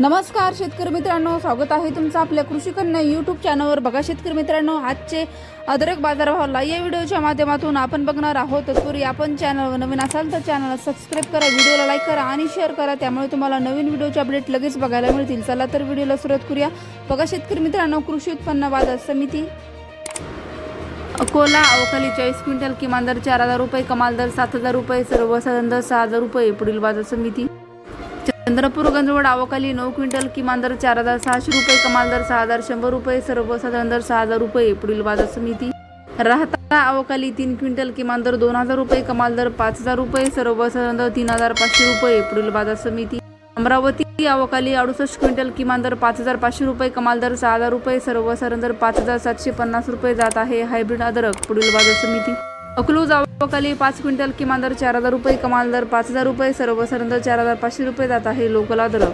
नमस्कार शेतकरी मित्रांनो. स्वागत आहे तुमचं आपल्या कृषी कन्या यूट्यूब चॅनलवर बघा शेतकरी मित्रांनो आजचे अद्रक बाजारभावाला या व्हिडिओच्या माध्यमातून आपण बघणार आहोत. तत्पूर्वी आपण चॅनलवर नवीन असाल तर चॅनलला सबस्क्राईब करा व्हिडिओला लाईक करा आणि शेअर करा. त्यामुळे तुम्हाला नवीन व्हिडिओचे अपडेट लगेच बघायला मिळतील. चला तर व्हिडिओला सुरुवात करूया. बघा शेतकरी मित्रांनो कृषी उत्पन्न बाजार समिती. अकोला अवकाली चाळीस क्विंटल किमान दर चार हजार रुपये कमाल दर सात हजार रुपये सर्वसाधारण दर सहा हजार रुपये पुढील बाजार समिती. चंद्रपूर गंजवड अवकाली नऊ क्विंटल किमान दर चार हजार सहाशे रुपये कमाल दर सहा हजार शंभर रुपये सर्वसाधारण दर सहा हजार रुपये पुढील बाजार समिती. राहता अवकाली तीन क्विंटल किमान दर दोन हजार रुपये कमाल दर पाच हजार रुपये सर्वसाधारण दर तीन हजार पाचशे रुपये पुढील बाजार समिती. अमरावती अवकाली अडुसष्ट क्विंटल किमान दर पाच हजार पाचशे रुपये कमाल दर सहा हजार रुपये सर्वसाधारण दर पाच हजार सातशे पन्नास रुपये जात आहे हायब्रिड अदरक पुढील बाजार समिती. अकलूज लोकली पाच क्विंटल किमान दर चार हजार रुपये कमाल दर पाच हजार रुपये सर्वसाधारण दर चार हजार पाचशे रुपये जात आहे लोकल दर.